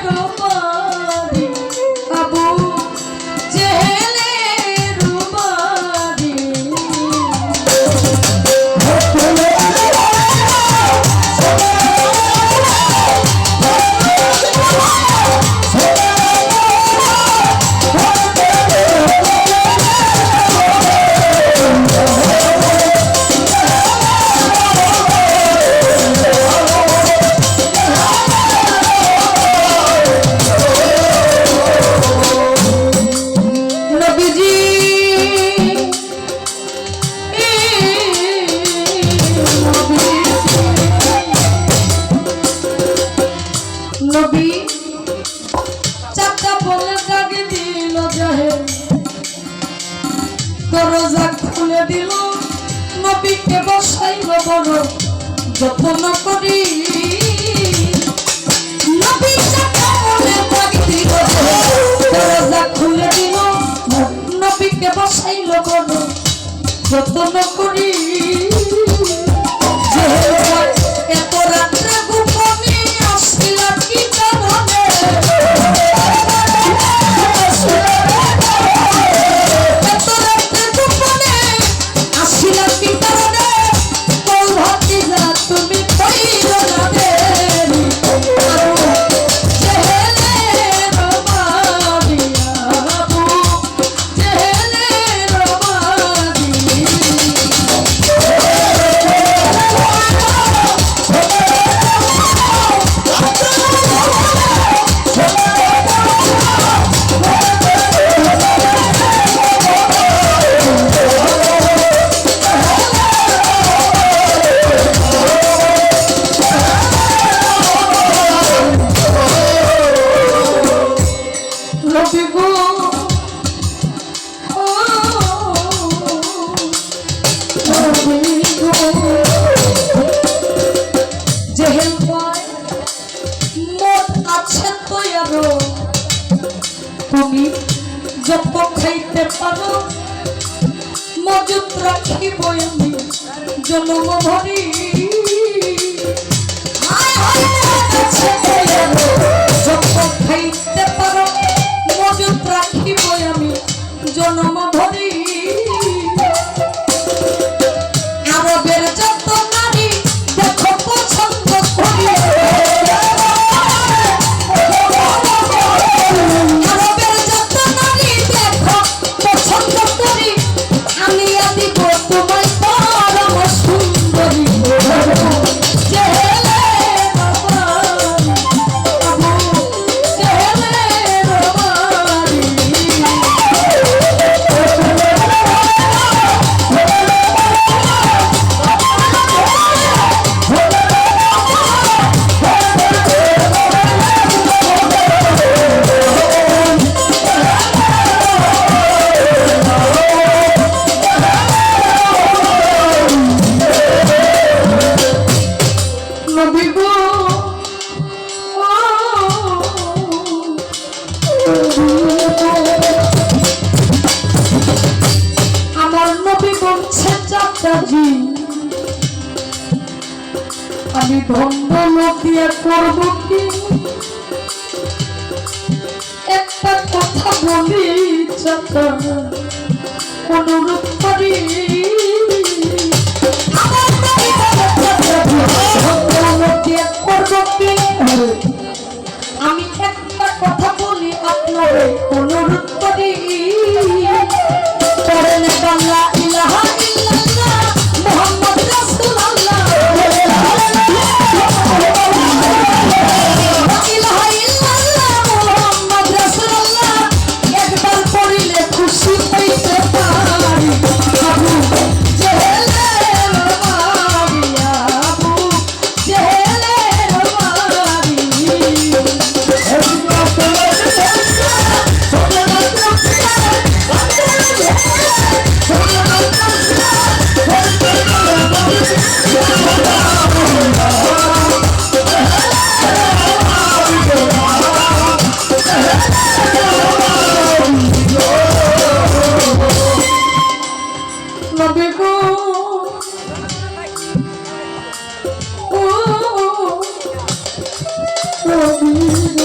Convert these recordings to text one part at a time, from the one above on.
I Diego. করে দিল নবীকে বসাইল বড় যত্ন করি। খুলে দিল নবীকে বসাইল বড় যত্ন করি। তুমি যত খাইতে পারো। মজুত রাখিব আমি জনম ভরি সাজি আমি ধন্দ দিয়ে করব কি? একটা কথা বলি চাচা। অনুরোধ করি। আমি একটা কথা বলি আপনারে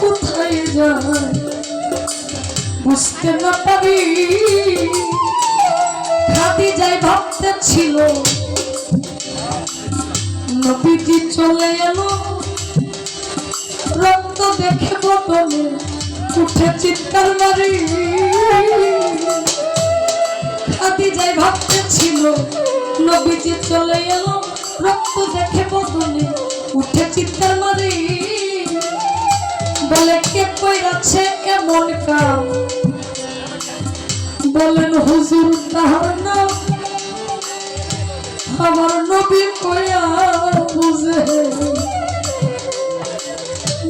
কোথায় যায়? বুঝতে না পারি। খাদি যাই ভাবতে ছিল। নবীজি চলে এলো। রক্ত দেখে বদলে উঠে চিৎকার মারি। খাদি যাই ভাবতে ছিল। নবীজি চলে এলো। রক্ত দেখে বদলে উঠে চিৎকার মারি। বলে কে কইরাছে এমন কাম বলেন হুজুর, তাহার নাম আমার নবী কয়া বুঝে।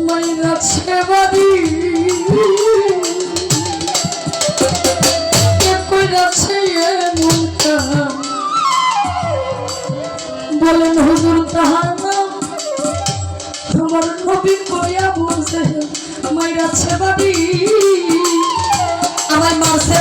মাইরা ছেবারি মাইরা বাবি আমার মাসে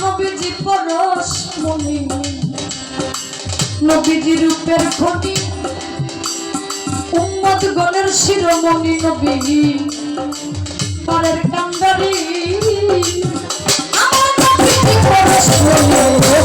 নবীজি পরশ মনি। নবীজি রূপের খনি। উম্মত গণের শিরোমণি নবী। পারের কান্দারি আমার নবীজি পরশ মনি।